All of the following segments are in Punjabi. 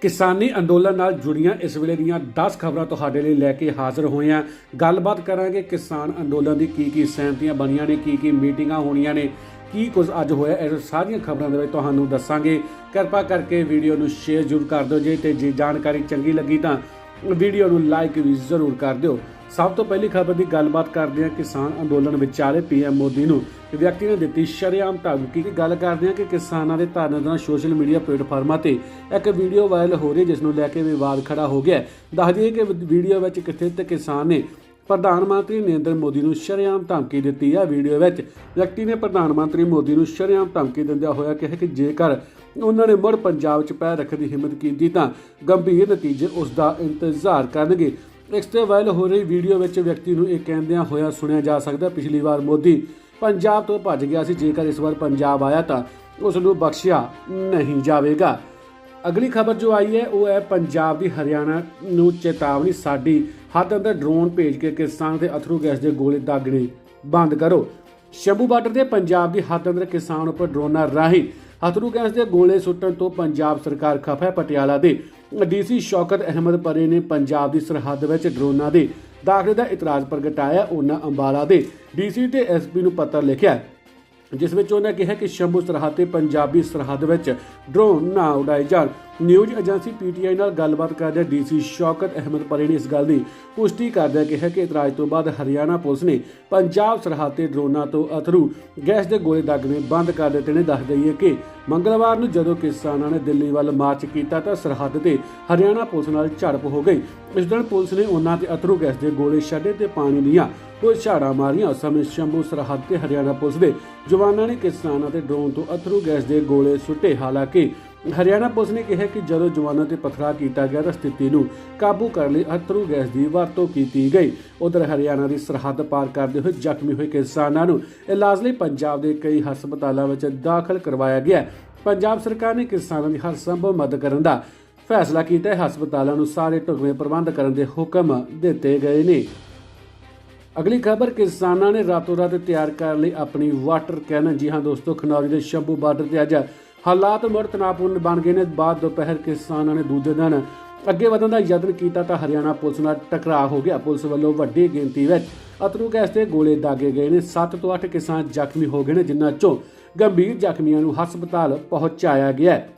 ਕਿਸਾਨੀ ਅੰਦੋਲਨ ਨਾਲ ਜੁੜੀਆਂ ਇਸ ਵੇਲੇ ਦੀਆਂ 10 ਖਬਰਾਂ ਤੁਹਾਡੇ ਲਈ ਲੈ ਕੇ ਹਾਜ਼ਰ ਹੋਏ ਹਾਂ। ਗੱਲਬਾਤ ਕਰਾਂਗੇ ਕਿਸਾਨ ਅੰਦੋਲਨ ਦੀ ਕੀ ਕੀ ਸਹਿਮਤੀਆਂ ਬਣੀਆਂ ਨੇ, ਕੀ ਕੀ ਮੀਟਿੰਗਾਂ ਹੋਣੀਆਂ ਨੇ, ਕੀ ਕੁਝ ਅੱਜ ਹੋਇਆ, ਇਹ ਸਾਰੀਆਂ ਖਬਰਾਂ ਦੇ ਵਿੱਚ ਤੁਹਾਨੂੰ ਦੱਸਾਂਗੇ। ਕਿਰਪਾ ਕਰਕੇ ਵੀਡੀਓ ਨੂੰ ਸ਼ੇਅਰ ਜ਼ਰੂਰ ਕਰ ਦਿਓ ਜੇ ਤੇ ਜੇ ਜਾਣਕਾਰੀ ਚੰਗੀ ਲੱਗੀ ਤਾਂ ਵੀਡੀਓ ਨੂੰ ਲਾਈਕ ਵੀ ਜ਼ਰੂਰ ਕਰ ਦਿਓ। ਸਭ ਤੋਂ ਪਹਿਲੀ ਖਬਰ ਦੀ ਗੱਲਬਾਤ ਕਰਦੇ ਹਾਂ ਕਿਸਾਨ ਅੰਦੋਲਨ ਵਿਚਾਲੇ ਪੀਐਮ ਮੋਦੀ ਨੂੰ। ਵਿਅਕਤੀ ਨੇ ਦਿੱਤੀ ਸ਼ਰੇਆਮ ਧਮਕੀ। ਦੀ ਗੱਲ ਕਰਦੇ ਹਾਂ ਕਿ ਕਿਸਾਨਾਂ ਦੇ ਧਰਨੇ ਦੌਰਾਨ ਸੋਸ਼ਲ ਮੀਡੀਆ ਪਲੇਟਫਾਰਮਾਂ ਤੇ ਇੱਕ ਵੀਡੀਓ ਵਾਇਰਲ ਹੋ ਰਹੀ ਹੈ, ਜਿਸ ਨੂੰ ਲੈ ਕੇ ਵਿਵਾਦ ਖੜਾ ਹੋ ਗਿਆ ਹੈ। ਦੱਸ ਦਈਏ ਕਿ ਵੀਡੀਓ ਵਿੱਚ ਕਥਿਤ ਕਿਸਾਨ ਨੇ ਪ੍ਰਧਾਨ ਮੰਤਰੀ ਨਰਿੰਦਰ ਮੋਦੀ ਨੂੰ ਸ਼ਰੇਆਮ ਧਮਕੀ ਦਿੱਤੀ ਹੈ। ਵੀਡੀਓ ਵਿੱਚ ਵਿਅਕਤੀ ਨੇ ਪ੍ਰਧਾਨ ਮੰਤਰੀ ਮੋਦੀ ਨੂੰ ਸ਼ਰੇਆਮ ਧਮਕੀ ਦਿੰਦਿਆਂ ਹੋਇਆ ਕਿਹਾ ਕਿ ਜੇਕਰ ਉਹਨਾਂ ਨੇ ਮੁੜ ਪੰਜਾਬ 'ਚ ਪੈਰ ਰੱਖਣ ਦੀ ਹਿੰਮਤ ਕੀਤੀ ਤਾਂ ਗੰਭੀਰ ਨਤੀਜੇ ਉਸ ਦਾ ਇੰਤਜ਼ਾਰ ਕਰਨਗੇ। ਇਸ ਤੇ ਵਾਇਰਲ ਹੋ ਰਹੀ ਵੀਡੀਓ ਵਿੱਚ ਵਿਅਕਤੀ ਨੂੰ ਇਹ ਕਹਿੰਦਿਆਂ ਹੋਇਆ ਸੁਣਿਆ ਜਾ ਸਕਦਾ, ਪਿਛਲੀ ਵਾਰ ਮੋਦੀ ਪੰਜਾਬ ਤੋਂ ਭੱਜ ਗਿਆ ਸੀ, ਜੇਕਰ ਇਸ ਵਾਰ ਪੰਜਾਬ ਆਇਆ ਤਾਂ ਉਸ ਨੂੰ ਬਖਸ਼ਿਆ ਨਹੀਂ ਜਾਵੇਗਾ। ਅਗਲੀ ਖਬਰ ਜੋ ਆਈ ਹੈ, ਉਹ ਹੈ ਪੰਜਾਬ ਦੀ ਹਰਿਆਣਾ ਨੂੰ ਚੇਤਾਵਨੀ, ਸਾਡੀ ਹੱਦ ਅੰਦਰ ਡਰੋਨ ਭੇਜ ਕੇ ਕਿਸਾਨ ਤੇ ਅਥਰੂ ਗੈਸ ਦੇ ਗੋਲੇ ਦਾਗਣੇ ਬੰਦ ਕਰੋ। ਸ਼ੰਭੂ ਬਾਰਡਰ ਦੇ ਪੰਜਾਬ ਦੀ ਹੱਦ ਅੰਦਰ ਕਿਸਾਨ ਉੱਪਰ ਡਰੋਨਾਂ ਰਾਹੀਂ ਅਥਰੂ ਗੈਸ ਦੇ ਗੋਲੇ ਸੁੱਟਣ ਤੋਂ ਪੰਜਾਬ ਸਰਕਾਰ ਖਫ ਹੈ, ਪਟਿਆਲਾ ਦੇ। ਡੀਸੀ ਸ਼ੌਕਤ ਅਹਿਮਦ ਪਰੇ ਨੇ ਪੰਜਾਬ ਦੀ ਸਰਹੱਦ ਵਿੱਚ ਡਰੋਨਾਂ ਦੇ ਦਾਖਲੇ ਦਾ ਇਤਰਾਜ਼ ਪ੍ਰਗਟਾਇਆ। ਉਹਨਾਂ ਅੰਬਾਲਾ ਦੇ ਡੀਸੀ ਤੇ ਐਸਪੀ ਨੂੰ ਪੱਤਰ ਲਿਖਿਆ ਜਿਸ ਵਿੱਚ ਉਹਨਾਂ ਕਿਹਾ ਕਿ ਸ਼ੰਭੂ ਸਰਹੱਦ ਤੇ ਪੰਜਾਬੀ ਸਰਹੱਦ ਵਿੱਚ ਡਰੋਨ ਨਾ ਉਡਾਏ ਜਾਣ। ਨਿਊਜ਼ ਏਜੰਸੀ ਪੀਟੀਆਈ ਨਾਲ ਗੱਲਬਾਤ ਕਰਦਿਆਂ ਡੀਸੀ ਸ਼ੌਕਤ ਅਹਿਮਦ ਪਰੀ ਨੇ ਇਸ ਗੱਲ ਦੀ ਪੁਸ਼ਟੀ ਕਰਦਿਆਂ ਕਿਹਾ ਕਿ ਇਤਰਾਜ਼ ਤੋਂ ਬਾਅਦ ਹਰਿਆਣਾ ਪੁਲਿਸ ਨੇ ਪੰਜਾਬ ਸਰਹੱਦ ਤੇ ਡਰੋਨਾਂ ਤੋਂ ਅਥਰੂ ਗੈਸ ਦੇ ਗੋਲੇ ਦਾਗਣੇ ਬੰਦ ਕਰ ਦਿੱਤੇ ਨੇ। ਦੱਸ ਦਈਏ ਕਿ ਮੰਗਲਵਾਰ ਨੂੰ ਜਦੋਂ ਕਿਸਾਨਾਂ ਨੇ ਦਿੱਲੀ ਵੱਲ ਮਾਰਚ ਕੀਤਾ ਤਾਂ ਸਰਹੱਦ ਤੇ ਹਰਿਆਣਾ ਪੁਲਿਸ ਨਾਲ ਝੜਪ ਹੋ ਗਈ। ਇਸ ਦਿਨ ਪੁਲਿਸ ਨੇ ਉਹਨਾਂ ਤੇ ਅਥਰੂ ਗੈਸ ਦੇ ਗੋਲੇ ਛੱਡੇ ਤੇ ਪਾਣੀ ਦੀਆਂ ਕੁਝ ਝਾੜਾਂ ਮਾਰੀਆਂ। ਉਸ ਸਮੇਂ ਸ਼ੰਭੂ ਸਰਹੱਦ ਤੇ ਹਰਿਆਣਾ ਪੁਲਿਸ ਦੇ ਜਵਾਨਾਂ ਨੇ ਕਿਸਾਨਾਂ ਤੇ ਡਰੋਨ ਤੋਂ ਅਥਰੂ ਗੈਸ ਦੇ ਗੋਲੇ ਸੁੱਟੇ। ਹਾਲਾਂਕਿ ਹਰਿਆਣਾ ਪੁਲਿਸ ਨੇ ਕਿਹਾ ਕਿ ਜਦੋਂ ਜਵਾਨਾਂ ਤੇ ਪਥਰਾ ਕੀਤਾ ਗਿਆ ਤਾਂ ਸਥਿਤੀ ਨੂੰ ਕਾਬੂ ਕਰਨ ਲਈ ਅਥਰੂ ਗੈਸ ਦੀ ਵਰਤੋਂ ਕੀਤੀ ਗਈ। ਉਧਰ ਹਰਿਆਣਾ ਦੀ ਸਰਹੱਦ ਪਾਰ ਕਰਦੇ ਹੋਏ ਜ਼ਖਮੀ ਹੋਏ ਕਿਸਾਨਾਂ ਨੂੰ ਇਲਾਜ ਲਈ ਪੰਜਾਬ ਦੇ ਕਈ ਹਸਪਤਾਲਾਂ ਵਿੱਚ ਦਾਖਲ ਕਰਵਾਇਆ ਗਿਆ। ਪੰਜਾਬ ਸਰਕਾਰ ਨੇ ਕਿਸਾਨਾਂ ਦੀ ਹਰ ਸੰਭਵ ਮਦਦ ਕਰਨ ਦਾ ਫੈਸਲਾ ਕੀਤਾ ਹੈ। ਹਸਪਤਾਲਾਂ ਨੂੰ ਸਾਰੇ ਢੁਕਵੇਂ ਪ੍ਰਬੰਧ ਕਰਨ ਦੇ ਹੁਕਮ ਦਿੱਤੇ ਗਏ ਨੇ। ਅਗਲੀ ਖਬਰ, ਕਿਸਾਨਾਂ ਨੇ ਰਾਤੋਂ ਰਾਤ ਤਿਆਰ ਕਰਨ ਲਈ ਆਪਣੀ ਵਾਟਰ ਕੈਨਨ। ਜੀ ਹਾਂ ਦੋਸਤੋ, ਖਨੌਰੀ ਦੇ ਸ਼ੰਭੂ ਬਾਰਡਰ ਤੇ ਅੱਜ ਹਾਲਾਤ ਮੁੜ ਤਣਾਅਪੂਰਨ ਬਣ ਗਏ ਨੇ। ਬਾਅਦ ਦੁਪਹਿਰ ਕਿਸਾਨਾਂ ਨੇ ਦੂਜੇ ਦਿਨ ਅੱਗੇ ਵਧਣ ਦਾ ਯਤਨ ਕੀਤਾ ਤਾਂ ਹਰਿਆਣਾ ਪੁਲਿਸ ਨਾਲ ਟਕਰਾਅ ਹੋ ਗਿਆ। ਪੁਲਿਸ ਵੱਲੋਂ ਵੱਡੀ ਗਿਣਤੀ ਵਿੱਚ ਅਤਰੂ ਗੈਸ ਦੇ ਗੋਲੇ ਦਾਗੇ ਗਏ ਨੇ। 7 ਤੋਂ 8 ਕਿਸਾਨ ਜ਼ਖਮੀ ਹੋ ਗਏ ਨੇ, ਜਿਨ੍ਹਾਂ ਚੋਂ ਗੰਭੀਰ ਜ਼ਖਮੀਆਂ ਨੂੰ ਹਸਪਤਾਲ ਪਹੁੰਚਾਇਆ ਗਿਆ ਹੈ।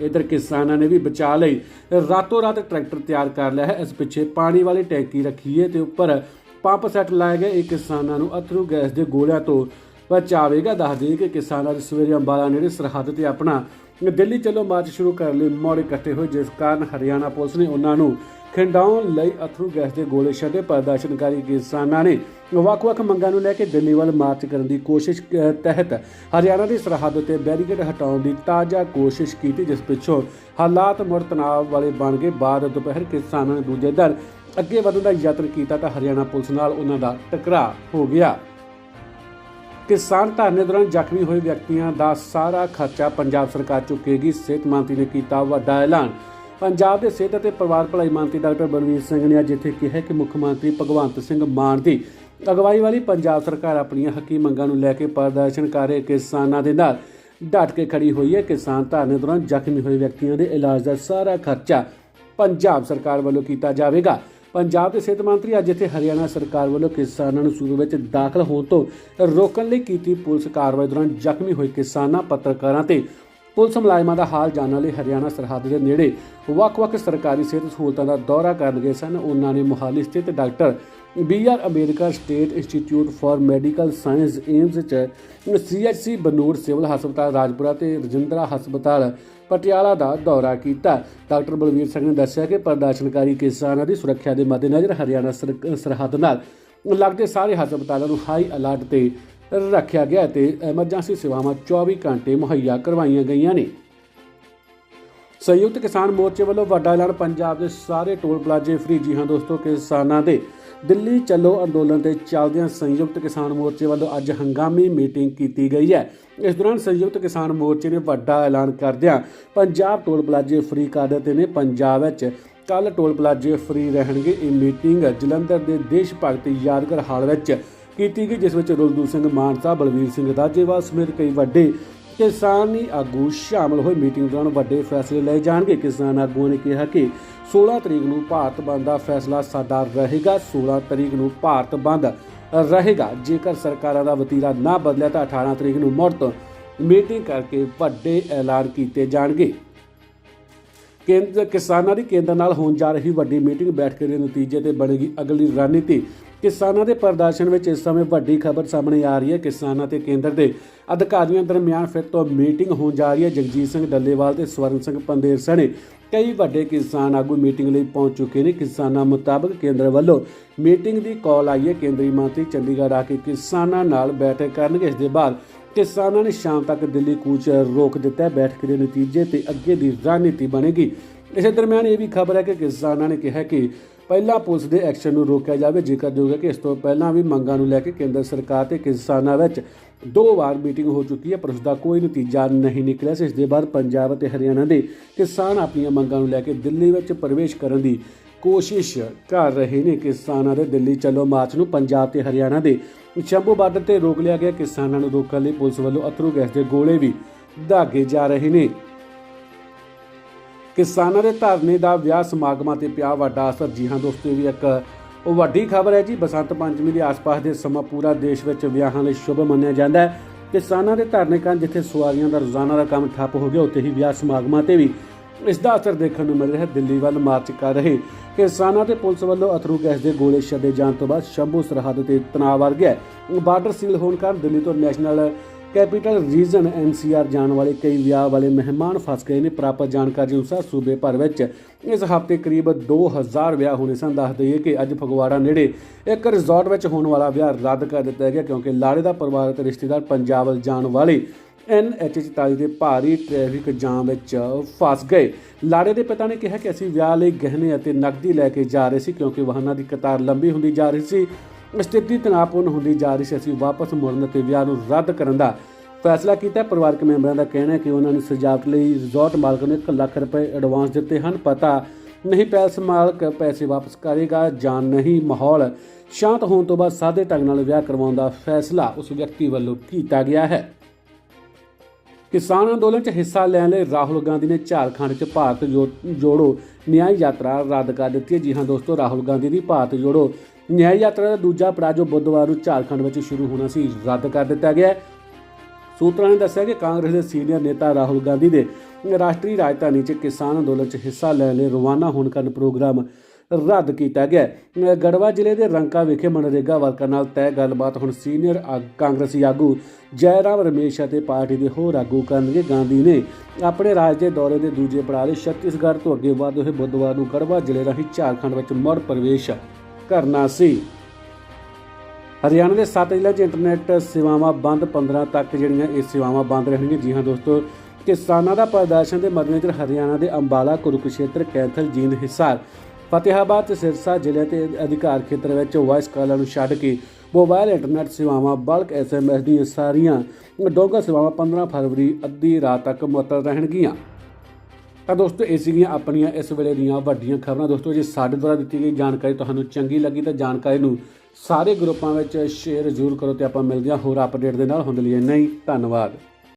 ਇਧਰ ਕਿਸਾਨਾਂ ਨੇ ਵੀ ਬਚਾ ਲਈ ਰਾਤੋਂ ਰਾਤ ਟਰੈਕਟਰ ਤਿਆਰ ਕਰ ਲਿਆ ਹੈ। ਇਸ ਪਿੱਛੇ ਪਾਣੀ ਵਾਲੀ ਟੈਂਕੀ ਰੱਖੀ ਹੈ ਤੇ ਉੱਪਰ ਪੰਪ ਸੈੱਟ ਲਾਏ ਗਏ ਇਹ ਕਿਸਾਨਾਂ ਨੂੰ ਅਥਰੂ ਗੈਸ ਦੇ ਗੋਲਿਆਂ ਤੋਂ ਬਚਾਵੇਗਾ ਦੱਸ ਦਈਏ ਕਿ ਕਿਸਾਨਾਂ ਦੇ ਸਵੇਰੇ ਅੰਬਾਲਾ ਨੇੜੇ ਸਰਹੱਦ ਤੇ ਆਪਣਾ ਦਿੱਲੀ ਚਲੋ ਮਾਰਚ ਸ਼ੁਰੂ ਕਰਨ ਲਈ ਮੋੜ ਇਕੱਠੇ ਹੋਏ, ਜਿਸ ਕਾਰਨ ਹਰਿਆਣਾ ਪੁਲਿਸ ਨੇ ਉਹਨਾਂ ਨੂੰ ਖਿੰਡਾਉਣ ਲਈ ਅਥਰੂ ਗੈਸ ਦੇ ਗੋਲੇ ਛੱਡੇ ਪ੍ਰਦਰਸ਼ਨਕਾਰੀ ਕਿਸਾਨਾਂ ਨੇ ਵੱਖ-ਵੱਖ ਮੰਗਾਂ ਨੂੰ ਲੈ ਕੇ ਦਿੱਲੀ ਵੱਲ ਮਾਰਚ ਕਰਨ ਦੀ ਕੋਸ਼ਿਸ਼ ਤਹਿਤ ਹਰਿਆਣਾ ਦੀ ਸਰਹੱਦ ਉੱਤੇ ਬੈਰੀਕੇਡ ਹਟਾਉਣ ਦੀ ਤਾਜ਼ਾ ਕੋਸ਼ਿਸ਼ ਕੀਤੀ, ਜਿਸ ਪਿੱਛੋਂ ਹਾਲਾਤ ਮੁੜ ਤਣਾਅ ਵਾਲੇ ਬਣ ਗਏ। ਬਾਅਦ ਦੁਪਹਿਰ ਕਿਸਾਨਾਂ ਨੇ ਦੂਜੇ ਦਿਨ ਅੱਗੇ ਵਧਣ ਦਾ ਯਤਨ ਕੀਤਾ ਤਾਂ ਹਰਿਆਣਾ ਪੁਲਿਸ ਨਾਲ ਉਹਨਾਂ ਦਾ ਟਕਰਾਅ ਹੋ ਗਿਆ। ਕਿਸਾਨ ਧਰਨੇ ਦੌਰਾਨ ਜ਼ਖਮੀ ਹੋਏ ਵਿਅਕਤੀਆਂ ਦਾ ਸਾਰਾ ਖਰਚਾ ਪੰਜਾਬ ਸਰਕਾਰ ਚੁੱਕੇਗੀ, ਸਿਹਤ ਮੰਤਰੀ ਨੇ ਕੀਤਾ ਵੱਡਾ ਐਲਾਨ। ਪੰਜਾਬ ਦੇ ਸਿਹਤ ਅਤੇ ਪਰਿਵਾਰ ਭਲਾਈ ਮੰਤਰੀ ਡਾਕਟਰ ਬਲਵੀਰ ਸਿੰਘ ਨੇ ਅੱਜ ਇੱਥੇ ਕਿਹਾ ਕਿ ਮੁੱਖ ਮੰਤਰੀ ਭਗਵੰਤ ਸਿੰਘ ਮਾਨ ਦੀ ਅਗਵਾਈ ਵਾਲੀ ਪੰਜਾਬ ਸਰਕਾਰ ਆਪਣੀਆਂ ਹੱਕੀ ਮੰਗਾਂ ਨੂੰ ਲੈ ਕੇ ਪ੍ਰਦਰਸ਼ਨ ਕਰ ਰਹੇ ਕਿਸਾਨਾਂ ਦੇ ਨਾਲ ਡਟ ਕੇ ਖੜੀ ਹੋਈ ਹੈ। ਕਿਸਾਨ ਧਰਨੇ ਦੌਰਾਨ ਜ਼ਖਮੀ ਹੋਏ ਵਿਅਕਤੀਆਂ ਦੇ ਇਲਾਜ ਦਾ ਸਾਰਾ ਖਰਚਾ ਪੰਜਾਬ ਸਰਕਾਰ ਵੱਲੋਂ ਕੀਤਾ ਜਾਵੇਗਾ। ਪੰਜਾਬ ਦੇ ਸਿਹਤ ਮੰਤਰੀ ਅੱਜ ਇੱਥੇ ਹਰਿਆਣਾ ਸਰਕਾਰ ਵੱਲੋਂ ਕਿਸਾਨਾਂ ਨੂੰ ਸੂਬੇ ਵਿੱਚ ਦਾਖਲ ਹੋਣ ਤੋਂ ਰੋਕਣ ਲਈ ਕੀਤੀ ਪੁਲਿਸ ਕਾਰਵਾਈ ਦੌਰਾਨ ਜ਼ਖਮੀ ਹੋਏ ਕਿਸਾਨਾਂ, ਪੱਤਰਕਾਰਾਂ ਤੇ ਪੁਲਿਸ ਮੁਲਾਜ਼ਮਾਂ ਦਾ ਹਾਲ ਜਾਣਨ ਲਈ ਹਰਿਆਣਾ ਸਰਹੱਦ ਦੇ ਨੇੜੇ ਵੱਖ-ਵੱਖ ਸਰਕਾਰੀ ਸਿਹਤ ਸਹੂਲਤਾਂ ਦਾ ਦੌਰਾ ਕਰਨ ਗਏ ਸਨ। ਉਹਨਾਂ ਨੇ ਮੋਹਾਲੀ ਸਥਿਤ doctor B R Ambedkar state institute for medical science AIIMS ਚ ਸੀਐਚਸੀ ਬਨੂੜ ਸਿਵਲ ਹਸਪਤਾਲ ਰਾਜਪੁਰਾ ਤੇ ਰਜਿੰਦਰਾ ਹਸਪਤਾਲ ਪਟਿਆਲਾ ਦਾ ਦੌਰਾ ਕੀਤਾ। ਡਾਕਟਰ ਬਲਵੀਰ ਸਿੰਘ ਨੇ ਦੱਸਿਆ ਕਿ ਪ੍ਰਦਰਸ਼ਨਕਾਰੀ ਕਿਸਾਨਾਂ ਦੀ ਸੁਰੱਖਿਆ ਦੇ ਮੱਦੇਨਜ਼ਰ ਹਰਿਆਣਾ ਸਰ- ਸਰਹੱਦ ਨਾਲ ਲੱਗਦੇ ਸਾਰੇ ਹਸਪਤਾਲਾਂ ਨੂੰ ਹਾਈ ਅਲਰਟ ਤੇ ਰੱਖਿਆ ਗਿਆ ਤੇ ਐਮਰਜੈਂਸੀ ਸੇਵਾਵਾਂ 24 ਘੰਟੇ ਮੁਹੱਈਆ ਕਰਵਾਈਆਂ ਗਈਆਂ ਨੇ। ਸੰਯੁਕਤ ਕਿਸਾਨ ਮੋਰਚੇ ਵੱਲੋਂ ਵੱਡਾ ਐਲਾਨ, ਪੰਜਾਬ ਦੇ ਸਾਰੇ ਟੋਲ ਪਲਾਜ਼ੇ ਫ੍ਰੀ। ਜੀ ਹਾਂ ਦੋਸਤੋ, ਕਿਸਾਨਾਂ ਦੇ ਦਿੱਲੀ ਚੱਲੋ ਅੰਦੋਲਨ ਤੇ ਚੱਲਦਿਆਂ ਸੰਯੁਕਤ ਕਿਸਾਨ ਮੋਰਚੇ ਵੱਲੋਂ ਅੱਜ ਹੰਗਾਮੀ ਮੀਟਿੰਗ ਕੀਤੀ ਗਈ ਹੈ। ਇਸ ਦੌਰਾਨ ਸੰਯੁਕਤ ਕਿਸਾਨ ਮੋਰਚੇ ਨੇ ਵੱਡਾ ਐਲਾਨ ਕਰਦਿਆਂ ਪੰਜਾਬ ਟੋਲ ਪਲਾਜ਼ੇ ਫ੍ਰੀ ਕਰ ਦਿੱਤੇ ਨੇ। ਪੰਜਾਬ ਵਿੱਚ ਕੱਲ ਟੋਲ ਪਲਾਜ਼ੇ ਫ੍ਰੀ ਰਹਿਣਗੇ। ਇਹ ਮੀਟਿੰਗ ਜਲੰਧਰ ਦੇ ਦੇਸ਼ ਭਗਤ ਯਾਦਗਾਰ ਹਾਲ ਵਿੱਚ ਕੀਤੀ ਗਈ, ਜਿਸ ਵਿੱਚ ਰੁਲਦੂ ਸਿੰਘ ਮਾਨਸਾ, ਬਲਵੀਰ ਸਿੰਘ ਦਾਜੇਵਾਲ ਸਮੇਤ ਕਈ ਵੱਡੇ ਕਿਸਾਨੀ ਆਗੂ ਸ਼ਾਮਲ ਹੋਏ। ਮੀਟਿੰਗ ਦੌਰਾਨ ਵੱਡੇ ਫੈਸਲੇ ਲਏ ਜਾਣਗੇ। ਕਿਸਾਨ ਆਗੂਆਂ ਨੇ ਕਿਹਾ ਕਿ 16 ਤਰੀਕ ਨੂੰ ਭਾਰਤ ਬੰਦ ਦਾ ਫੈਸਲਾ ਸਾਡਾ ਰਹੇਗਾ। 16 ਤਰੀਕ ਨੂੰ ਭਾਰਤ ਬੰਦ ਰਹੇਗਾ। ਜੇਕਰ ਸਰਕਾਰਾਂ ਦਾ ਵਤੀਰਾ ਨਾ ਬਦਲਿਆ ਤਾਂ 18 ਤਰੀਕ ਨੂੰ ਮੁੜ ਤੋਂ ਮੀਟਿੰਗ ਕਰਕੇ ਵੱਡੇ ਐਲਾਨ ਕੀਤੇ ਜਾਣਗੇ। ਕੇਂਦਰ ਕਿਸਾਨਾਂ ਦੀ ਕੇਂਦਰ ਨਾਲ ਹੋਣ ਜਾ ਰਹੀ ਵੱਡੀ ਮੀਟਿੰਗ ਬੈਠਕ ਦੇ ਨਤੀਜੇ ਤੇ ਬਣੇਗੀ ਅਗਲੀ ਰਣਨੀਤੀ। ਕਿਸਾਨਾਂ ਦੇ ਪ੍ਰਦਰਸ਼ਨ ਵਿੱਚ ਇਸ ਸਮੇਂ ਵੱਡੀ ਖਬਰ ਸਾਹਮਣੇ ਆ ਰਹੀ ਹੈ। ਕਿਸਾਨਾਂ ਤੇ ਕੇਂਦਰ ਦੇ ਅਧਿਕਾਰੀਆਂ ਦਰਮਿਆਨ ਫਿਰ ਤੋਂ ਮੀਟਿੰਗ ਹੋਣ ਜਾ ਰਹੀ ਹੈ। ਜਗਜੀਤ ਸਿੰਘ ਡੱਲੇਵਾਲ ਤੇ ਸਵਰਨ ਸਿੰਘ ਪੰਦੇਰ ਸਣੇ ਕਈ ਵੱਡੇ ਕਿਸਾਨ ਆਗੂ ਮੀਟਿੰਗ ਲਈ ਪਹੁੰਚ ਚੁੱਕੇ ਨੇ। ਕਿਸਾਨਾਂ ਮੁਤਾਬਕ ਕੇਂਦਰ ਵੱਲੋਂ ਮੀਟਿੰਗ ਦੀ ਕਾਲ ਆਈ ਹੈ। ਕੇਂਦਰੀ ਮੰਤਰੀ ਚੰਡੀਗੜ੍ਹ ਆ ਕੇ ਕਿਸਾਨਾਂ ਨਾਲ ਬੈਠਕ ਕਰਨਗੇ। ਇਸ ਦੇ ਬਾਅਦ ਕਿਸਾਨਾਂ ਨੇ ਸ਼ਾਮ ਤੱਕ ਦਿੱਲੀ ਕੂਚ ਰੋਕ ਦਿੱਤਾ ਹੈ। ਬੈਠਕ ਦੇ ਨਤੀਜੇ ਤੇ ਅੱਗੇ ਦੀ ਰਣਨੀਤੀ ਬਣੇਗੀ। ਇਸੇ ਦਰਮਿਆਨ ਇਹ ਵੀ ਖਬਰ ਹੈ ਕਿ ਕਿਸਾਨਾਂ ਨੇ ਕਿਹਾ ਕਿ ਪਹਿਲਾਂ ਪੁਲਿਸ ਦੇ ਐਕਸ਼ਨ ਨੂੰ ਰੋਕਿਆ ਜਾਵੇ ਜ਼ਿਕਰਯੋਗ ਹੈ ਕਿ ਇਸ ਤੋਂ ਪਹਿਲਾਂ ਵੀ ਮੰਗਾਂ ਨੂੰ ਲੈ ਕੇ ਕੇਂਦਰ ਸਰਕਾਰ ਤੇ ਕਿਸਾਨਾਂ ਵਿੱਚ ਦੋ ਵਾਰ ਮੀਟਿੰਗ ਹੋ ਚੁੱਕੀ ਹੈ, ਪਰ ਉਸ ਦਾ ਕੋਈ ਨਤੀਜਾ ਨਹੀਂ ਨਿਕਲਿਆ। ਸੀ ਇਸ ਦੇ ਬਾਅਦ ਪੰਜਾਬ ਅਤੇ ਹਰਿਆਣਾ ਦੇ ਕਿਸਾਨ ਆਪਣੀਆਂ ਮੰਗਾਂ ਨੂੰ ਲੈ ਕੇ ਦਿੱਲੀ ਵਿੱਚ ਪ੍ਰਵੇਸ਼ ਕਰਨ ਦੀ ਕੋਸ਼ਿਸ਼ ਕਰ ਰਹੇ ਨੇ। ਕਿਸਾਨਾਂ ਦੇ ਦਿੱਲੀ ਚਲੋ ਮਾਰਚ ਨੂੰ ਪੰਜਾਬ ਤੇ ਹਰਿਆਣਾ ਦੇ ਸ਼ੰਭੂ ਬਾਰਡਰ ਤੇ ਰੋਕ ਲਿਆ ਗਿਆ। ਕਿਸਾਨਾਂ ਨੂੰ ਰੋਕਣ ਲਈ ਪੁਲਿਸ ਵੱਲੋਂ ਅਥਰੂ ਗੈਸ ਦੇ ਗੋਲੇ ਵੀ ਦਾਗੇ ਜਾ ਰਹੇ ਨੇ। ਕਿਸਾਨਾਂ ਦੇ ਧਰਨੇ ਦਾ ਵਿਆਹ ਸਮਾਗਮਾਂ ਤੇ ਪਿਆ ਵੱਡਾ ਅਸਰ। ਜੀ ਹਾਂ ਦੋਸਤੋ, ਇਹ ਵੀ ਇੱਕ ਉਹ ਵੱਡੀ ਖਬਰ ਹੈ ਜੀ। ਬਸੰਤ ਪੰਚਮੀ ਦੇ ਆਸ-ਪਾਸ ਦੇ ਸਮਾਂ ਪੂਰਾ ਦੇਸ਼ ਵਿੱਚ ਵਿਆਹਾਂ ਲਈ ਸ਼ੁਭ ਮੰਨਿਆ ਜਾਂਦਾ ਹੈ। ਕਿਸਾਨਾਂ ਦੇ ਧਰਨੇ ਕਾਰਨ ਜਿੱਥੇ ਸਵਾਰੀਆਂ ਦਾ ਰੋਜ਼ਾਨਾ ਦਾ ਕੰਮ ਠੱਪ ਹੋ ਗਿਆ, ਉੱਥੇ ਹੀ ਵਿਆਹ ਸਮਾਗਮਾਂ ਤੇ ਵੀ ਇਸ ਦਾ ਅਸਰ ਦੇਖਣ ਨੂੰ ਮਿਲ ਰਿਹਾ ਹੈ। ਦਿੱਲੀ ਵੱਲ ਮਾਰਚ ਕਰ ਰਹੇ ਕਿਸਾਨਾਂ ਤੇ ਪੁਲਿਸ ਵੱਲੋਂ ਅਥਰੂ ਗੈਸ ਦੇ ਗੋਲੇ ਛੱਡੇ ਜਾਣ ਤੋਂ ਬਾਅਦ ਸ਼ੰਭੂ ਸਰਹੱਦ ਤੇ ਤਣਾਅ ਵਰ ਗਿਆ ਹੈ। ਬਾਰਡਰ ਸੀਲ ਹੋਣ ਕਾਰਨ ਦਿੱਲੀ ਤੋਂ ਨੈਸ਼ਨਲ ਕੈਪੀਟਲ ਰੀਜਨ ਐਨਸੀਆਰ ਜਾਣ ਵਾਲੇ ਕਈ ਵਿਆਹ ਵਾਲੇ ਮਹਿਮਾਨ ਫਸ ਗਏ ਨੇ। ਪ੍ਰਾਪਤ ਜਾਣਕਾਰੀ ਅਨੁਸਾਰ ਸੂਬੇ ਭਰ ਵਿੱਚ ਇਸ ਹਫ਼ਤੇ ਕਰੀਬ 2000 ਵਿਆਹ ਹੋਣੇ ਸਨ। ਦੱਸ ਦਈਏ ਕਿ ਅੱਜ ਫਗਵਾੜਾ ਨੇੜੇ ਇੱਕ ਰਿਜ਼ੋਰਟ ਵਿੱਚ ਹੋਣ ਵਾਲਾ ਵਿਆਹ ਰੱਦ ਕਰ ਦਿੱਤਾ ਗਿਆ ਕਿਉਂਕਿ ਲਾੜੇ ਦਾ ਪਰਿਵਾਰ ਅਤੇ ਰਿਸ਼ਤੇਦਾਰ ਪੰਜਾਬ ਜਾਣ ਵਾਲੇ ਐਨਐਚ 44 ਦੇ ਭਾਰੀ ਟ੍ਰੈਫਿਕ ਜਾਮ ਵਿੱਚ ਫਸ ਗਏ। ਲਾੜੇ ਦੇ ਪਿਤਾ ਨੇ ਕਿਹਾ ਕਿ ਅਸੀਂ ਵਿਆਹ ਲਈ ਗਹਿਣੇ ਅਤੇ ਨਕਦੀ ਲੈ ਕੇ ਜਾ ਰਹੇ ਸੀ ਕਿਉਂਕਿ ਵਾਹਨਾਂ ਦੀ ਕਤਾਰ ਲੰਬੀ ਹੁੰਦੀ ਜਾ ਰਹੀ ਸੀ। ਸਥਿਤੀ ਤਣਾਅਪੂਰਨ ਹੁੰਦੀ ਜਾ ਰਹੀ ਸੀ। ਅਸੀਂ ਵਾਪਸ ਮੁੜਨ ਤੇ ਵਿਆਹ ਨੂੰ ਰੱਦ ਕਰਨ ਦਾ ਫੈਸਲਾ ਕੀਤਾ। ਪਰਿਵਾਰਕ ਮੈਂਬਰਾਂ ਦਾ ਕਹਿਣਾ ਹੈ ਕਿ ਉਹਨਾਂ ਨੇ ਸਜਾਵਟ ਲਈ ਰਿਜ਼ੋਰਟ ਮਾਲਕ ਨੂੰ 1 ਲੱਖ ਰੁਪਏ ਐਡਵਾਂਸ ਦਿੱਤੇ ਹਨ। ਪਤਾ ਨਹੀਂ ਪੈਲਸ ਮਾਲਕ ਪੈਸੇ ਵਾਪਸ ਕਰੇਗਾ ਜਾਂ ਨਹੀਂ। ਮਾਹੌਲ ਸ਼ਾਂਤ ਹੋਣ ਤੋਂ ਬਾਅਦ ਸਾਦੇ ਢੰਗ ਨਾਲ ਵਿਆਹ ਕਰਵਾਉਣ ਦਾ ਫੈਸਲਾ ਉਸ ਵਿਅਕਤੀ ਵੱਲੋਂ ਕੀਤਾ ਗਿਆ ਹੈ। ਕਿਸਾਨ ਅੰਦੋਲਨ 'ਚ ਹਿੱਸਾ ਲੈਣ ਲਈ ਰਾਹੁਲ ਗਾਂਧੀ ਨੇ ਝਾਰਖੰਡ 'ਚ ਭਾਰਤ ਜੋ- ਜੋੜੋ ਨਿਆਂ ਯਾਤਰਾ ਰੱਦ ਕਰ ਦਿੱਤੀ ਹੈ। ਜੀ ਹਾਂ ਦੋਸਤੋ, ਰਾਹੁਲ ਗਾਂਧੀ ਦੀ ਭਾਰਤ ਜੋੜੋ ਨਿਆਂ ਯਾਤਰਾ ਦਾ ਦੂਜਾ ਪੜਾਅ ਜੋ ਬੁੱਧਵਾਰ ਨੂੰ ਝਾਰਖੰਡ ਵਿੱਚ ਸ਼ੁਰੂ ਹੋਣਾ ਸੀ, ਰੱਦ ਕਰ ਦਿੱਤਾ ਗਿਆ ਹੈ। ਸੂਤਰਾਂ ਨੇ ਦੱਸਿਆ ਕਿ ਕਾਂਗਰਸ ਦੇ ਸੀਨੀਅਰ ਨੇਤਾ ਰਾਹੁਲ ਗਾਂਧੀ ਦੇ ਰਾਸ਼ਟਰੀ ਰਾਜਧਾਨੀ 'ਚ ਕਿਸਾਨ ਅੰਦੋਲਨ 'ਚ ਹਿੱਸਾ ਲੈਣ ਲਈ ਰਵਾਨਾ ਹੋਣ ਕਾਰਨ ਪ੍ਰੋਗਰਾਮ ਰੱਦ ਕੀਤਾ ਗਿਆ ਗੜਵਾ ਜ਼ਿਲ੍ਹੇ ਦੇ ਰੰਕਾ ਵਿਖੇ ਮਨਰੇਗਾ ਵਰਕਰਾਂ ਨਾਲ ਤੈਅ ਗੱਲਬਾਤ ਹੁਣ ਸੀਨੀਅਰ ਕਾਂਗਰਸੀ ਆਗੂ ਜੈਰਾਮ ਰਮੇਸ਼ ਅਤੇ ਪਾਰਟੀ ਦੇ ਹੋਰ ਆਗੂ ਕਰਨਗੇ। ਗਾਂਧੀ ਨੇ ਆਪਣੇ ਰਾਜ ਦੇ ਦੌਰੇ ਦੇ ਦੂਜੇ ਪੜਾਅ ਲਈ ਛੱਤੀਸਗੜ੍ਹ ਤੋਂ ਅੱਗੇ ਵੱਧ ਹੋਏ ਬੁੱਧਵਾਰ ਨੂੰ ਗੜਵਾ ਜ਼ਿਲ੍ਹੇ ਰਾਹੀਂ ਝਾਰਖੰਡ ਵਿੱਚ ਮੁੜ ਪ੍ਰਵੇਸ਼ ਕਰਨਾ ਸੀ। ਹਰਿਆਣਾ ਦੇ 7 ਜ਼ਿਲ੍ਹਿਆਂ 'ਚ ਇੰਟਰਨੈਟ ਸੇਵਾਵਾਂ ਬੰਦ 15 ਤੱਕ ਜਿਹੜੀਆਂ ਇਹ ਸੇਵਾਵਾਂ ਬੰਦ ਰਹਿਣਗੀਆਂ। ਜੀ ਹਾਂ ਦੋਸਤੋ, ਕਿਸਾਨਾਂ ਦਾ ਪ੍ਰਦਰਸ਼ਨ ਦੇ ਮੱਦੇਨਜ਼ਰ ਹਰਿਆਣਾ ਦੇ ਅੰਬਾਲਾ ਕੁਰੂਕਸ਼ੇਤਰ, ਕੈਂਥਲ, ਜੀਂਦ, ਹਿਸਾਰ, ਫਤਿਹਾਬਾਦ ਤੇ ਸਿਰਸਾ ਜ਼ਿਲ੍ਹੇ ਤੇ ਅਧਿਕਾਰ ਖੇਤਰ ਵਿੱਚ ਵਾਇਸ ਕਾਲਾਂ ਨੂੰ ਛੱਡ ਕੇ ਮੋਬਾਈਲ ਇੰਟਰਨੈਟ ਸੇਵਾਵਾਂ ਬਲਕ ਐਸਐਮਐਸ ਦੀਆਂ ਸਾਰੀਆਂ ਡੋਂਗਾ ਸੇਵਾਵਾਂ 15 ਫਰਵਰੀ ਅੱਧੀ ਰਾਤ ਤੱਕ ਮੁਅੱਤਲ ਰਹਿਣਗੀਆਂ। ਤਾਂ ਦੋਸਤੋ, ਇਹ ਸੀਗੀਆਂ ਆਪਣੀਆਂ ਇਸ ਵੇਲੇ ਦੀਆਂ ਵੱਡੀਆਂ ਖਬਰਾਂ। ਦੋਸਤੋ, ਜੇ ਸਾਡੇ ਦੁਆਰਾ ਦਿੱਤੀ ਗਈ ਜਾਣਕਾਰੀ ਤੁਹਾਨੂੰ ਚੰਗੀ ਲੱਗੀ ਤਾਂ ਜਾਣਕਾਰੀ ਨੂੰ ਸਾਰੇ ਗਰੁੱਪਾਂ ਵਿੱਚ ਸ਼ੇਅਰ ਜ਼ਰੂਰ ਕਰੋ ਤੇ ਆਪਾਂ ਮਿਲਦੇ ਹਾਂ ਹੋਰ ਅਪਡੇਟ ਦੇ ਨਾਲ। ਹੁੰਦੇ ਲਈ ਨਹੀਂ ਧੰਨਵਾਦ।